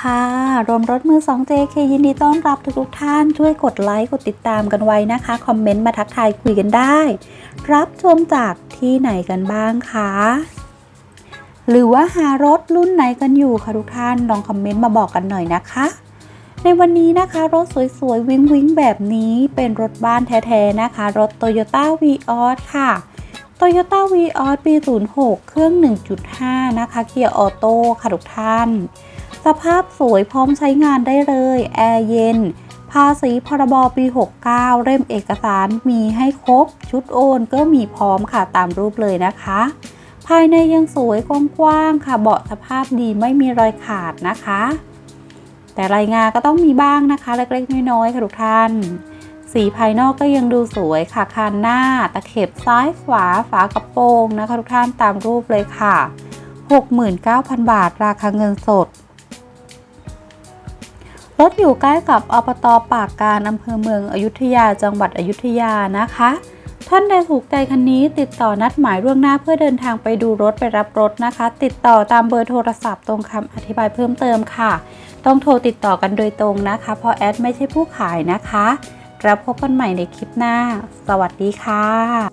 ค่ะ รวมรถมือ 2 JK ยินดีต้อนรับทุกๆท่าน ช่วยกดไลค์ กดติดตามกันไว้นะคะ คอมเมนต์มาทักทายคุยกันได้ รับชมจากที่ไหนกันบ้างคะ หรือว่าหารถรุ่นไหนกันอยู่คะทุกท่าน ลองคอมเมนต์มาบอกกันหน่อยนะคะ ในวันนี้นะคะรถสวยๆ วิงวิงๆแบบนี้เป็นรถบ้านแท้ๆนะคะ รถ Toyota v ีออสค่ะ Toyota v ีออสปี 06 เครื่อง 1.5 นะคะ เกียร์ออโต้ค่ะทุกท่าน สภาพสวยพร้อมใช้งานได้เลย แอร์เย็น ภาษีพรบปี 69 เล่มเอกสารมีให้ครบ ชุดโอนก็มีพร้อมค่ะตามรูปเลยนะคะ ภายในยังสวยกว้างๆค่ะ เบาะสภาพดีไม่มีรอยขาดนะคะ แต่รายงานก็ต้องมีบ้างนะคะ เล็กๆ น้อยๆค่ะทุกท่านสีภายนอกก็ยังดูสวยค่ะ คานหน้า ตะเข็บซ้ายขวา ฝากระโปรงนะคะ ทุกท่านตามรูปเลยค่ะ 69,000 บาท ราคาเงินสด รถอยู่ใกล้กับอบตปากการอำเภอเมืองอยุธยาจังหวัดอยุธยานะคะ ท่านใดถูกใจคันนี้ติดต่อนัดหมายล่วงหน้าเพื่อเดินทางไปดูรถไปรับรถนะคะ ติดต่อตามเบอร์โทรศัพท์ตรงคำอธิบายเพิ่มเติมค่ะ ต้องโทรติดต่อกันโดยตรงนะคะ เพราะแอดไม่ใช่ผู้ขายนะคะแล้วพบกันใหม่ในคลิปหน้า สวัสดีค่ะ